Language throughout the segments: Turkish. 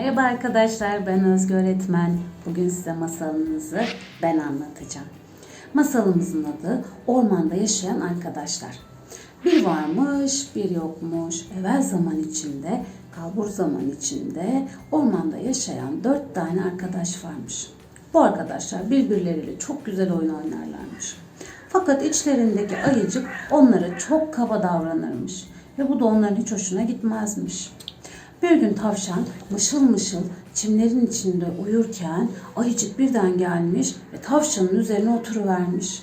Merhaba arkadaşlar, ben Özgü Öğretmen. Bugün size masalınızı ben anlatacağım. Masalımızın adı Ormanda Yaşayan Arkadaşlar. Bir varmış, bir yokmuş. Evvel zaman içinde, kalbur zaman içinde ormanda yaşayan dört tane arkadaş varmış. Bu arkadaşlar birbirleriyle çok güzel oyun oynarlarmış. Fakat içlerindeki ayıcık onlara çok kaba davranırmış ve bu da onların hiç hoşuna gitmezmiş. Bir gün tavşan mışıl mışıl çimlerin içinde uyurken ayıcık birden gelmiş ve tavşanın üzerine oturuvermiş.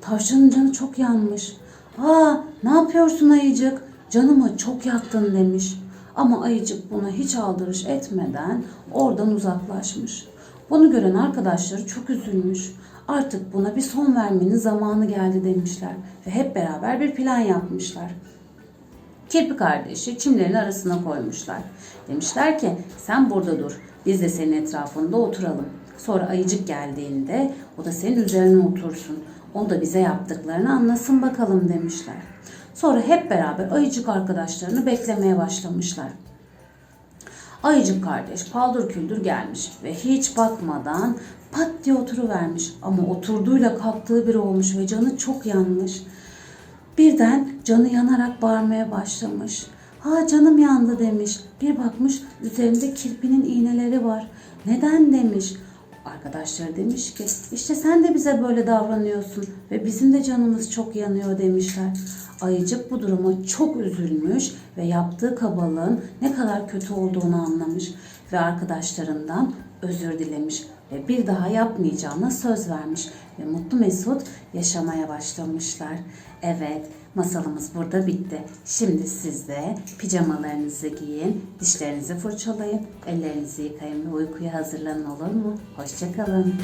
Tavşanın canı çok yanmış. Aa ne yapıyorsun ayıcık? Canımı çok yaktın demiş. Ama ayıcık buna hiç aldırış etmeden oradan uzaklaşmış. Bunu gören arkadaşları çok üzülmüş. Artık buna bir son vermenin zamanı geldi demişler ve hep beraber bir plan yapmışlar. Kirpi kardeşi çimlerin arasına koymuşlar. Demişler ki sen burada dur. Biz de senin etrafında oturalım. Sonra ayıcık geldiğinde o da senin üzerine otursun. O da bize yaptıklarını anlasın bakalım demişler. Sonra hep beraber ayıcık arkadaşlarını beklemeye başlamışlar. Ayıcık kardeş paldır küldür gelmiş ve hiç bakmadan pat diye oturuvermiş. Ama oturduğuyla kalktığı bir olmuş ve canı çok yanmış. Birden canı yanarak bağırmaya başlamış. Ha canım yandı demiş. Bir bakmış üzerinde kirpinin iğneleri var. Neden demiş. Arkadaşları demiş ki işte sen de bize böyle davranıyorsun ve bizim de canımız çok yanıyor demişler. Ayıcık bu duruma çok üzülmüş ve yaptığı kabalığın ne kadar kötü olduğunu anlamış ve arkadaşlarından özür dilemiş ve bir daha yapmayacağına söz vermiş ve mutlu mesut yaşamaya başlamışlar. Evet, masalımız burada bitti. Şimdi siz de pijamalarınızı giyin, dişlerinizi fırçalayın, ellerinizi yıkayın ve uykuya hazırlanın olur mu? Hoşçakalın.